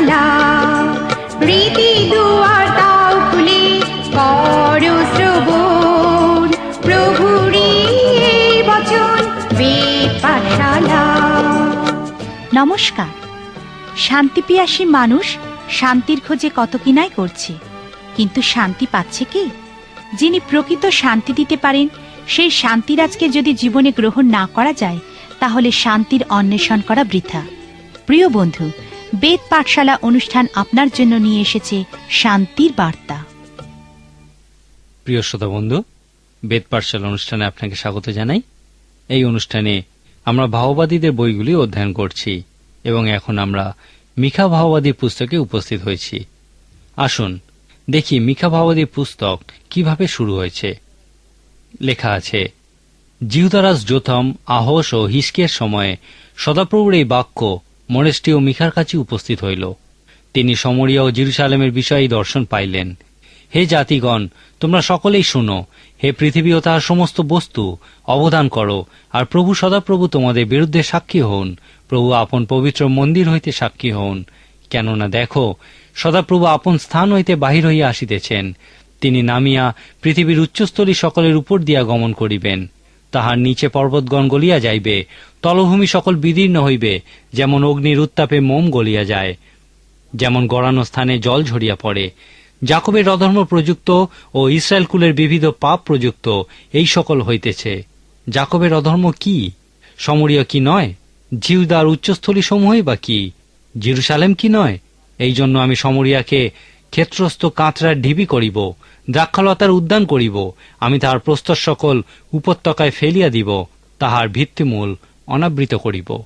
পাঠশালা রীতি দুয়ার খুলে করো শ্রবণ। প্রভুরই এই বচন মানুষ শান্তির খোঁজে কত কিনাই করছে। কিন্তু শান্তি পাচ্ছে কি? যিনি প্রকৃত শান্তি দিতে পারেন, সেই শান্তিরাজকে যদি জীবনে গ্রহণ না করা যায়, তাহলে শান্তির অন্বেষণ করা বৃথা। প্রিয় বন্ধু বেদ পাঠশালা অনুষ্ঠান আপনার জন্য নিয়ে এসেছে শান্তির বার্তা। প্রিয় শ্রোতা বন্ধু, বেদ পাঠশালা অনুষ্ঠানে আপনাকে স্বাগত জানাই। এই অনুষ্ঠানে আমরা ভাওবাদীদের বইগুলি অধ্যয়ন করছি এবং এখন আমরা মিখা ভাওবাদী পুস্তকে উপস্থিত হয়েছি। আসুন, দেখি মিখা ভাওবাদী পুস্তক কীভাবে শুরু হয়েছে। লেখা আছে, জিহুদারাজ যোথম আহস ও হিসকের সময়ে সদাপ্রভুর এই বাক্য মরেস্টি ও মিখার কাছে উপস্থিত হইল। তিনি সমরিয়া ও জিরুসালেমের বিষয়ে দর্শন পাইলেন। হে জাতিগণ, তোমরা সকলেই শুনো, হে পৃথিবী ও তাহার সমস্ত বস্তু, অবদান করো, আর প্রভু সদাপ্রভু তোমাদের বিরুদ্ধে সাক্ষী হন, প্রভু আপন পবিত্র মন্দির হইতে সাক্ষী হন। কেননা দেখো, সদাপ্রভু আপন স্থান হইতে বাহির হইয়া আসিতেছেন। তিনি নামিয়া পৃথিবীর উচ্চস্থলী সকলের উপর দিয়া গমন করিবেন। তাহার নিচে পর্বতগণ গলিয়া যাইবে, তলভূমি সকল বিদীর্ণ হইবে, যেমন অগ্নির উত্তাপে মোম গলিয়া যায়, যেমন গড়ানো স্থানে জল ঝরিয়া পড়ে। জাকবের অধর্ম প্রযুক্ত ও ইসরায়েল কুলের বিবিধ পাপ প্রযুক্ত, এই সকল হইতেছে। জাকবের অধর্ম কি? সমরীয় কি নয়? জিউদার উচ্চস্থলী সমূহই বা কি? জিরুসালেম কি নয়? এই জন্য আমি সমরিয়াকে ক্ষেত্রস্থ কাঁচরার ঢিবি করিব। দ্রাক্ষালতার উদ্যান করিব। আমি তাহার প্রস্তর সকল উপত্যকায় ফেলিয়া দিব, তাহার ভিত্তিমূল অনাবৃত করিব।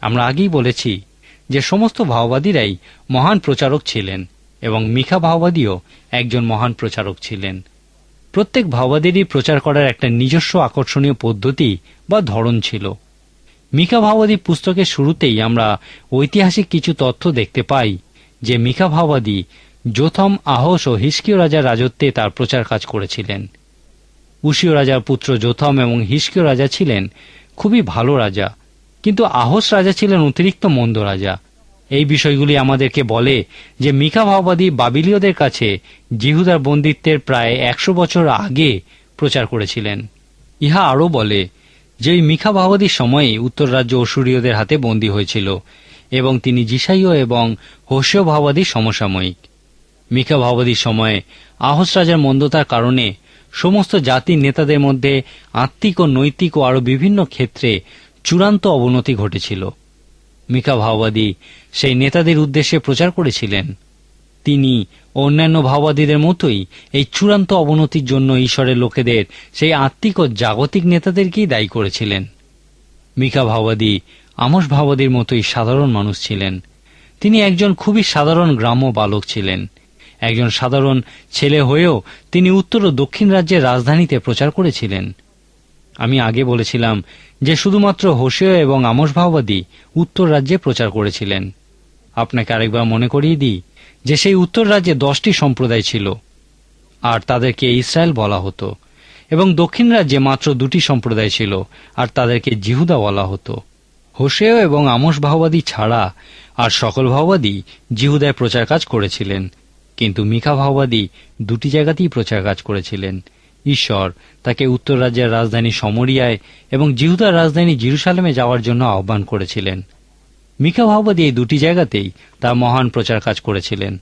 আমরা আগেই বলেছি যে সমস্ত ভাওবাদীরাই মহান প্রচারক ছিলেন এবং মিখা ভাওবাদীও একজন মহান প্রচারক ছিলেন। প্রত্যেক ভাওবাদীরই প্রচার করার একটা নিজস্ব আকর্ষণীয় পদ্ধতি বা ধরন ছিল। মিকা ভাওবাদী পুস্তকের শুরুতেই আমরা ঐতিহাসিক কিছু তথ্য দেখতে পাই যে মিকা ভাওবাদী যোথম আহস ও হিসকিয় রাজার রাজত্বে তার প্রচার কাজ করেছিলেন। উশীয় রাজার পুত্র যোথম এবং হিসকিয় রাজা ছিলেন খুবই ভালো রাজা, কিন্তু আহস রাজা ছিলেন অতিরিক্ত মন্দ রাজা। এই বিষয়গুলি আমাদেরকে বলে যে মিকা ভাওবাদী বাবিলীয়দের কাছে জিহুদার বন্দিত্বের প্রায় একশো বছর আগে প্রচার করেছিলেন। ইহা আরও বলে যে মিখা ভাওবাদীর সময়ে উত্তর রাজ্য অসুরীয়দের হাতে বন্দী হয়েছিল এবং তিনি জিসাইয় এবং হোসীয় ভাওবাদী সমসাময়িক। মিকা ভাওবাদীর সময়ে আহস রাজার মন্দতার কারণে সমস্ত জাতির নেতাদের মধ্যে আত্মিক ও নৈতিক ও আরও বিভিন্ন ক্ষেত্রে চূড়ান্ত অবনতি ঘটেছিল। মিকা ভাওবাদী সেই নেতাদের উদ্দেশ্যে প্রচার করেছিলেন। তিনি অন্যান্য ভাওবাদীদের মতোই এই চূড়ান্ত অবনতির জন্য ঈশ্বরের লোকেদের সেই আত্মিক ও জাগতিক নেতাদেরকেই দায়ী করেছিলেন। মিকা ভাওবাদী আমস ভাওবাদীর মতোই সাধারণ মানুষ ছিলেন। তিনি একজন খুবই সাধারণ গ্রাম্য বালক ছিলেন। একজন সাধারণ ছেলে হয়েও তিনি উত্তর ও দক্ষিণ রাজ্যের রাজধানীতে প্রচার করেছিলেন। আমি আগে বলেছিলাম যে শুধুমাত্র হোসেয় এবং আমস ভাওবাদী উত্তর রাজ্যে প্রচার করেছিলেন। আপনাকে আরেকবার মনে করিয়ে দিই যে সেই উত্তর রাজ্যে দশটি সম্প্রদায় ছিল, আর তাদেরকে ইসরায়েল বলা হতো, এবং দক্ষিণ রাজ্যে মাত্র দুটি সম্প্রদায় ছিল, আর তাদেরকে জিহুদা বলা হতো। হোসেয় এবং আমস ভাওবাদী ছাড়া আর সকল ভাওবাদী জিহুদায় প্রচার কাজ করেছিলেন। কিন্তু মিখা ভাওবাদী দুটি জায়গাতেই প্রচার কাজ করেছিলেন। ঈশ্বর তাকে উত্তর রাজ্যের রাজধানী সমরিয়ায় এবং জিহুদার রাজধানী জিরুসালেমে যাওয়ার জন্য আহ্বান করেছিলেন। মিকা ভাওবাদী এই দুটি জায়গাতেই তার মহান প্রচার কাজ করেছিলেন।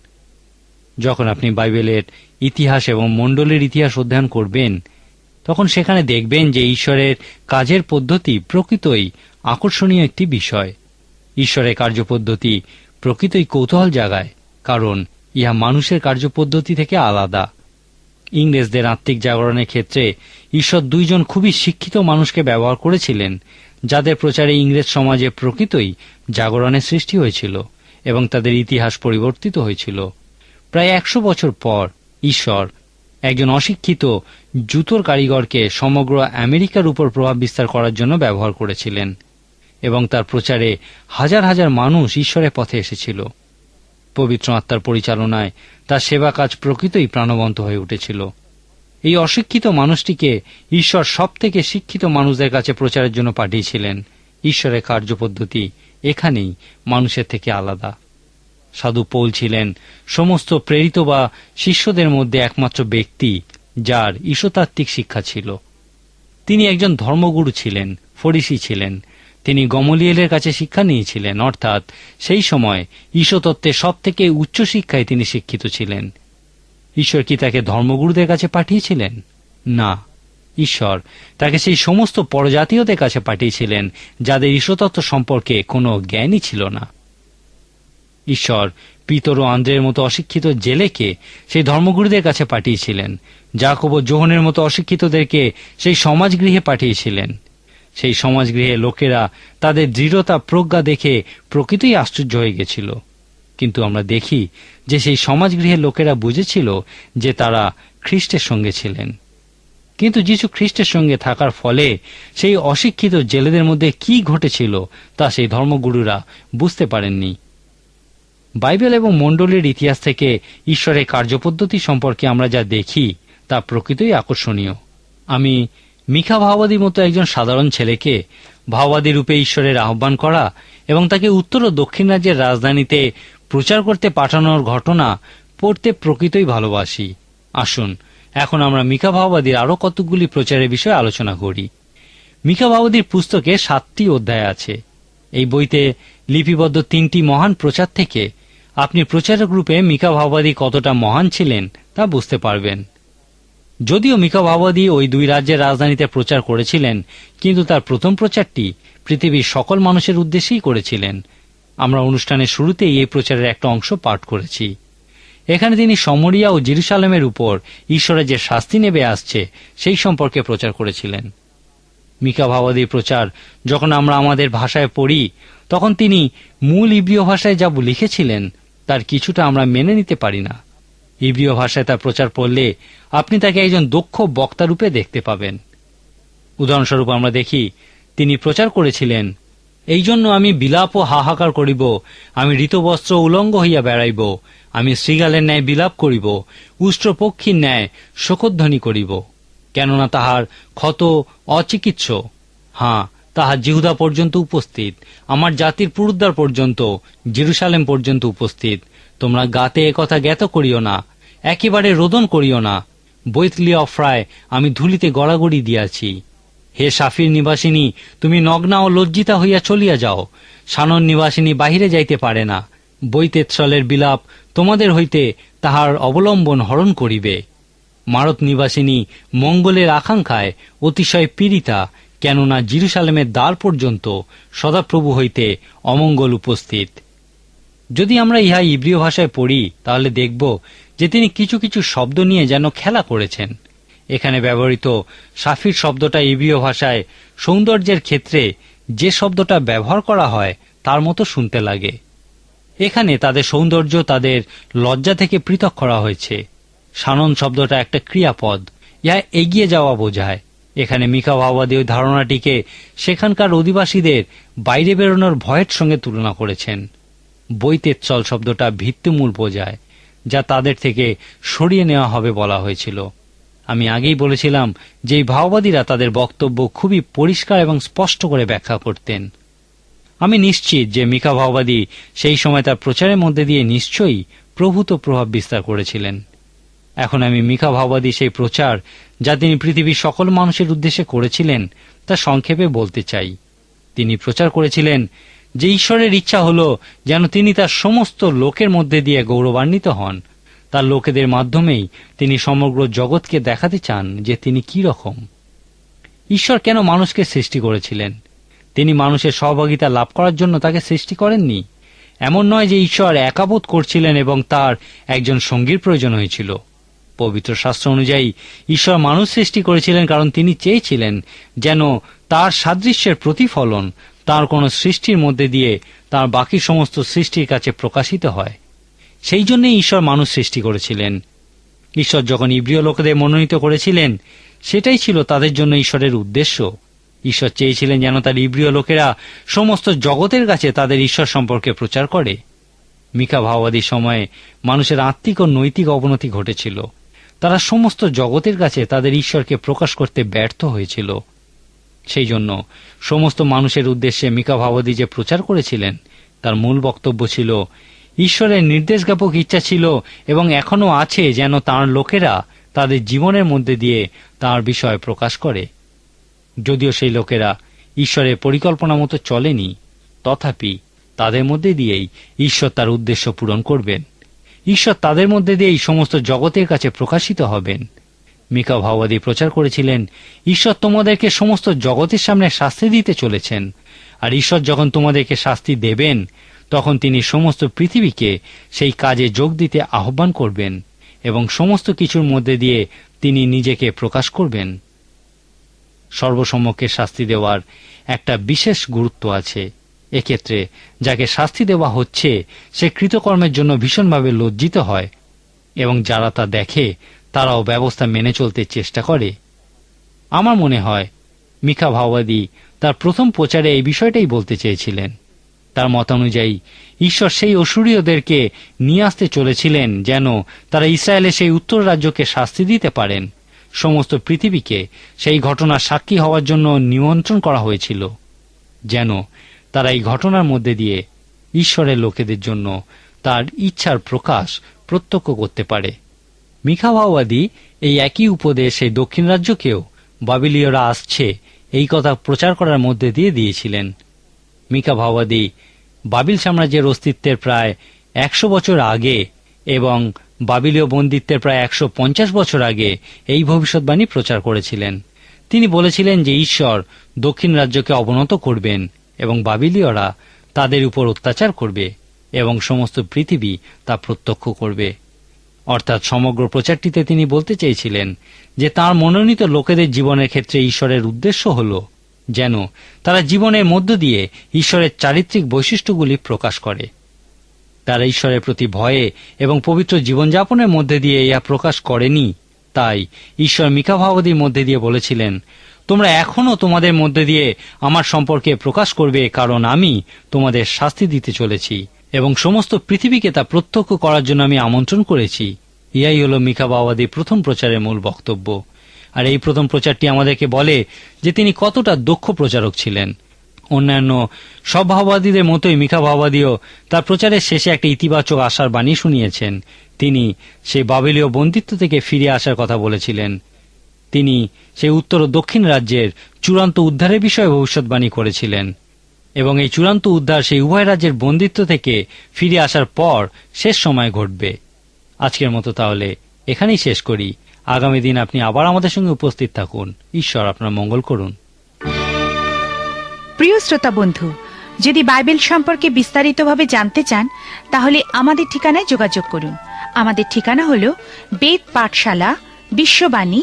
যখন আপনি বাইবেলের ইতিহাস এবং মণ্ডলের ইতিহাস অধ্যয়ন করবেন, তখন সেখানে দেখবেন যে ঈশ্বরের কাজের পদ্ধতি প্রকৃতই আকর্ষণীয় একটি বিষয়। ঈশ্বরের কার্যপদ্ধতি প্রকৃতই কৌতূহল জাগায়, কারণ ইহা মানুষের কার্যপদ্ধতি থেকে আলাদা। ইংরেজদের আত্মিক জাগরণের ক্ষেত্রে ঈশ্বর দুইজন খুবই শিক্ষিত মানুষকে ব্যবহার করেছিলেন, যাদের প্রচারে ইংরেজ সমাজে প্রকৃতই জাগরণের সৃষ্টি হয়েছিল এবং তাদের ইতিহাস পরিবর্তিত হয়েছিল। প্রায় একশো বছর পর ঈশ্বর একজন অশিক্ষিত জুতোর কারিগরকে সমগ্র আমেরিকার উপর প্রভাব বিস্তার করার জন্য ব্যবহার করেছিলেন এবং তার প্রচারে হাজার হাজার মানুষ ঈশ্বরের পথে এসেছিল। পবিত্র আত্মার পরিচালনায় তার সেবা কাজ প্রকৃতই প্রাণবন্ত হয়ে উঠেছিল। এই অশিক্ষিত মানুষটিকে ঈশ্বর সব থেকে শিক্ষিত মানুষদের কাছে প্রচারের জন্য পাঠিয়েছিলেন। ঈশ্বরের কার্যপদ্ধতি এখানেই মানুষের থেকে আলাদা। সাধু পৌল ছিলেন সমস্ত প্রেরিত বা শিষ্যদের মধ্যে একমাত্র ব্যক্তি যার ঈশ্বতাত্ত্বিক শিক্ষা ছিল। তিনি একজন ধর্মগুরু ছিলেন, ফরিসি ছিলেন তিনি গমলিয়েলের কাছে শিক্ষা নিয়েছিলেন, অর্থাৎ সেই সময় ঈশতত্ত্বের সব থেকে উচ্চ শিক্ষায় তিনি শিক্ষিত ছিলেন। ঈশ্বর কি তাকে ধর্মগুরুদের কাছে পাঠিয়েছিলেন? না। ঈশ্বর তাকে সেই সমস্ত পরজাতীয়দের কাছে পাঠিয়েছিলেন, যাদের ঈশ্বরতত্ত্ব সম্পর্কে কোনো জ্ঞানই ছিল না। ঈশ্বর পিতর ও আন্দ্রের মতো অশিক্ষিত জেলেকে সেই ধর্মগুরুদের কাছে পাঠিয়েছিলেন। জাকব জোহনের মতো অশিক্ষিতদেরকে সেই সমাজগৃহে পাঠিয়েছিলেন। সেই সমাজগৃহে লোকেরা তাদের দৃঢ়তা, প্রজ্ঞা দেখে প্রকৃতই আশ্চর্য হয়ে গেছিল। কিন্তু আমরা দেখি যে সেই সমাজগৃহের লোকেরা বুঝেছিল যে তারা খ্রিস্টের সঙ্গে ছিলেন। কিন্তু যিশু খ্রিস্টের সঙ্গে থাকার ফলে সেই অশিক্ষিত জেলেদের মধ্যে কি ঘটেছিল তা সেই ধর্মগুরুরা বুঝতে পারেননি। বাইবেল এবং মণ্ডলীর ইতিহাস থেকে ঈশ্বরের কার্যপদ্ধতি সম্পর্কে আমরা যা দেখি তা প্রকৃতই আকর্ষণীয়। আমি মিখা ভাওবাদীর মতো একজন সাধারণ ছেলেকে ভাওবাদী রূপে ঈশ্বরের আহ্বান করা এবং তাকে উত্তর ও দক্ষিণ রাজ্যের রাজধানীতে প্রচার করতে পাঠানোর ঘটনা পড়তে প্রকৃতই ভালোবাসি। আসুন, এখন আমরা মিকা ভাওবাদীর আরও কতকগুলি প্রচারের বিষয়ে আলোচনা করি। মিকা ভাওবাদীর পুস্তকে সাতটি অধ্যায় আছে। এই বইতে লিপিবদ্ধ তিনটি মহান প্রচার থেকে আপনি প্রচারক রূপে মিকা ভাওবাদী কতটা মহান ছিলেন তা বুঝতে পারবেন। যদিও মিকা ভাওবাদী ওই দুই রাজ্যের রাজধানীতে প্রচার করেছিলেন, কিন্তু তার প্রথম প্রচারটি পৃথিবীর সকল মানুষের উদ্দেশ্যেই করেছিলেন। আমরা অনুষ্ঠানের শুরুতেই এই প্রচারের একটা অংশ পাঠ করেছি। এখানে তিনি সমরিয়া ও জিরুসালামের উপর ঈশ্বরের যে শাস্তি নেবে আসছে, সেই সম্পর্কে প্রচার করেছিলেন। মিকা ভাবাদীর প্রচার যখন আমরা আমাদের ভাষায় পড়ি, তখন তিনি মূল ইব্রিয় ভাষায় যা লিখেছিলেন, তার কিছুটা আমরা মেনে নিতে পারি না। ইব্রিয় ভাষায় তার প্রচার পড়লে আপনি তাকে একজন দক্ষ বক্তা রূপে দেখতে পাবেন। উদাহরণস্বরূপ আমরা দেখি, তিনি প্রচার করেছিলেন, এই জন্য আমি বিলাপ ও হাহাকার করিব, আমি ঋতবস্ত্র উলঙ্গ হইয়া বেড়াইব, আমি শ্রীগালের ন্যায় বিলাপ করিব, উষ্ট্রপক্ষীর ন্যায় শোকধ্বনি করিব, কেননা তাহার ক্ষত অচিকিৎস। হাঁ তাহার জিহুদা পর্যন্ত উপস্থিত, আমার জাতির পুরুদ্বার পর্যন্ত, জেরুসালেম পর্যন্ত উপস্থিত। তোমরা গাতে কথা জ্ঞাত করিও না একেবারে রোদন করিও না। বৈতলি অফ্রায়, আমি ধুলিতে গড়াগড়ি দিয়াছি। হে সাফির নিবাসিনী, তুমি নগ্না ও লজ্জিতা হইয়া চলিয়া যাও। সানন নিবাসিনী বাহিরে যাইতে পারে না। বৈতেৎসলের বিলাপ তোমাদের হইতে তাহার অবলম্বন হরণ করিবে। মারত নিবাসিনী, মঙ্গলের আকাঙ্ক্ষায় অতিশয় পীড়িতা, কেননা জিরুসালেমের দ্বার পর্যন্ত সদাপ্রভু হইতে অমঙ্গল উপস্থিত। যদি আমরা ইহা ইব্রিয় ভাষায় পড়ি, তাহলে দেখব যে তিনি কিছু কিছু শব্দ নিয়ে যেন খেলা করেছেন। এখানে ব্যবহৃত সাফির শব্দটা ইব্রিয় ভাষায় সৌন্দর্যের ক্ষেত্রে যে শব্দটা ব্যবহার করা হয়, তার মতো শুনতে লাগে। এখানে তাদের সৌন্দর্য তাদের লজ্জা থেকে পৃথক করা হয়েছে। সানন শব্দটা একটা ক্রিয়াপদ, ইহা এগিয়ে যাওয়া বোঝায়। এখানে মিকা ভাওবাদী ওই ধারণাটিকে সেখানকার অধিবাসীদের বাইরে বেরোনোর ভয়ের সঙ্গে তুলনা করেছেন। বৈতেৎসল শব্দটা ভিত্তিমূল বোঝায়, যা তাদের থেকে সরিয়ে নেওয়া হবে বলা হয়েছিল। আমি আগেই বলেছিলাম যে ভাওবাদীরা তাদের বক্তব্য খুবই পরিষ্কার এবং স্পষ্ট করে ব্যাখ্যা করতেন। আমি নিশ্চিত যে মিকা ভাওবাদী সেই সময় তার প্রচারের মধ্যে দিয়ে নিশ্চয়ই প্রভূত প্রভাব বিস্তার করেছিলেন। এখন আমি মিকা ভাওবাদী সেই প্রচার যা তিনি পৃথিবীর সকল মানুষের উদ্দেশ্যে করেছিলেন, তা সংক্ষেপে বলতে চাই। তিনি প্রচার করেছিলেন যে ঈশ্বরের ইচ্ছা হল যেন তিনি তার সমস্ত লোকের মধ্যে দিয়ে গৌরবান্বিত হন। তার লোকেদের মাধ্যমেই তিনি সমগ্র জগৎকে দেখাতে চান যে তিনি কি রকম। ঈশ্বর কেন মানুষকে সৃষ্টি করেছিলেন? তিনি মানুষের সহভাগিতা লাভ করার জন্য তাকে সৃষ্টি করেননি। এমন নয় যে ঈশ্বর একাবোধ করছিলেন এবং তার একজন সঙ্গীর প্রয়োজন হয়েছিল। পবিত্র শাস্ত্র অনুযায়ী ঈশ্বর মানুষ সৃষ্টি করেছিলেন কারণ তিনি চেয়েছিলেন যেন তার সাদৃশ্যের প্রতিফলন তার কোন সৃষ্টির মধ্যে দিয়ে তার বাকি সমস্ত সৃষ্টির কাছে প্রকাশিত হয়। সেই জন্যই ঈশ্বর মানুষ সৃষ্টি করেছিলেন। ঈশ্বর যখন ইব্রিয় লোকেদের মনোনীত করেছিলেন, সেটাই ছিল তাদের জন্য ঈশ্বরের উদ্দেশ্য। ঈশ্বর চেয়েছিলেন যেন তার ইব্রিয় লোকেরা সমস্ত জগতের কাছে তাদের ঈশ্বর সম্পর্কে প্রচার করে। মিকা ভাওবাদীর সময়ে মানুষের আত্মিক ও নৈতিক অবনতি ঘটেছিল। তারা সমস্ত জগতের কাছে তাদের ঈশ্বরকে প্রকাশ করতে ব্যর্থ হয়েছিল। সেই জন্য সমস্ত মানুষের উদ্দেশ্যে মিকা ভাওবাদী যে প্রচার করেছিলেন, তার মূল বক্তব্য ছিল, ঈশ্বরের নির্দেশজ্ঞাপক ইচ্ছা ছিল এবং এখনও আছে যেন তার লোকেরা তাদের জীবনের মধ্যে দিয়ে তার বিষয় প্রকাশ করে। যদিও সেই লোকেরা ঈশ্বরের পরিকল্পনা মতো চলেনি, তথাপি তাদের মধ্যে দিয়েই ঈশ্বর তার উদ্দেশ্য পূরণ করবেন। ঈশ্বর তাদের মধ্যে দিয়েই সমস্ত জগতের কাছে প্রকাশিত হবেন। মিকা ভাওবাদী প্রচার করেছিলেন, ঈশ্বর তোমাদেরকে সমস্ত জগতের সামনে শাস্তি দিতে চলেছেন। আর ঈশ্বর যখন তোমাদেরকে শাস্তি দেবেন, তখন তিনি সমস্ত পৃথিবীকে সেই কাজে যোগ দিতে আহ্বান করবেন এবং সমস্ত কিছুর মধ্যে দিয়ে তিনি নিজেকে প্রকাশ করবেন। সর্বসম্মুখে শাস্তি দেওয়ার একটা বিশেষ গুরুত্ব আছে। এক্ষেত্রে যাকে শাস্তি দেওয়া হচ্ছে, সে কৃতকর্মের জন্য ভীষণভাবে লজ্জিত হয় এবং যারা তা দেখে তারাও ব্যবস্থা মেনে চলতে চেষ্টা করে। আমার মনে হয়, মিখা ভাওয়াদি তার প্রথম প্রচারে এই বিষয়টাই বলতে চেয়েছিলেন। তার মতানুযায়ী ঈশ্বর সেই অসুরীয়দেরকে নিয়ে আসতে চলেছিলেন যেন তারা ইসরায়েলের সেই উত্তর রাজ্যকে শাস্তি দিতে পারেন। সমস্ত পৃথিবীকে সেই ঘটনার সাক্ষী হওয়ার জন্য নিমন্ত্রণ করা হয়েছিল, যেন তারা এই ঘটনার মধ্যে দিয়ে ঈশ্বরের লোকেদের জন্য তার ইচ্ছার প্রকাশ প্রত্যক্ষ করতে পারে। মিখা ভাওবাদী এই একই উপদেশ দক্ষিণ রাজ্যকেও বাবিলীয়রা আসছে এই কথা প্রচার করার মধ্যে দিয়ে দিয়েছিলেন। মিকা ভাওবাদী বাবিল সাম্রাজ্যের অস্তিত্বের প্রায় একশো বছর আগে এবং বাবিলীয় বন্দিত্বের প্রায় একশো পঞ্চাশ বছর আগে এই ভবিষ্যৎবাণী প্রচার করেছিলেন। তিনি বলেছিলেন যে ঈশ্বর দক্ষিণ রাজ্যকে অবনত করবেন এবং বাবিলীয়রা তাদের উপর অত্যাচার করবে এবং সমস্ত পৃথিবী তা প্রত্যক্ষ করবে। অর্থাৎ সমগ্র প্রচারটিতে তিনি বলতে চেয়েছিলেন যে তার মনোনীত লোকেদের জীবনের ক্ষেত্রে ঈশ্বরের উদ্দেশ্য হল যেন তারা জীবনের মধ্য দিয়ে ঈশ্বরের চারিত্রিক বৈশিষ্ট্যগুলি প্রকাশ করে। তারা ঈশ্বরের প্রতি ভয়ে এবং পবিত্র জীবনযাপনের মধ্যে দিয়ে ইহা প্রকাশ করেনি। তাই ঈশ্বর মিকা ভাবদীর মধ্যে দিয়ে বলেছিলেন, তোমরা এখনও তোমাদের মধ্যে দিয়ে আমার সম্পর্কে প্রকাশ করবে কারণ আমি তোমাদের শাস্তি দিতে চলেছি। এবং সমস্ত পৃথিবীকে তা প্রত্যক্ষ করার জন্য আমি আমন্ত্রণ করেছি। ইয়াই হল মিকা বাবাদির প্রথম প্রচারের মূল বক্তব্য। আর এই প্রথম প্রচারটি আমাদেরকে বলে যে তিনি কতটা দক্ষ প্রচারক ছিলেন। অন্যান্য সব মতোই মিখা ভাওবাদীও তার প্রচারের শেষে একটা ইতিবাচক আশার বাণী শুনিয়েছেন। তিনি সেই বাবেলীয় বন্দিত্ব থেকে ফিরে আসার কথা বলেছিলেন। তিনি সেই উত্তর ও দক্ষিণ রাজ্যের চূড়ান্ত উদ্ধারের বিষয়ে ভবিষ্যৎবাণী করেছিলেন। এবং এই চূড়ান্ত উদ্ধার সেই উভয় রাজ্যের বন্দিত্ব থেকে ফিরে আসার পর শেষ সময় ঘটবে। আজকের মতো তাহলে এখানেই শেষ করি। আগামী দিন আপনি আবার আমাদের সঙ্গে উপস্থিত থাকুন। ঈশ্বর আপনার মঙ্গল করুন। প্রিয় শ্রোতা বন্ধু, যদি বাইবেল সম্পর্কে বিস্তারিতভাবে জানতে চান, তাহলে আমাদের ঠিকানায় যোগাযোগ করুন। আমাদের ঠিকানা হল বেদ পাঠশালা, বিশ্ববাণী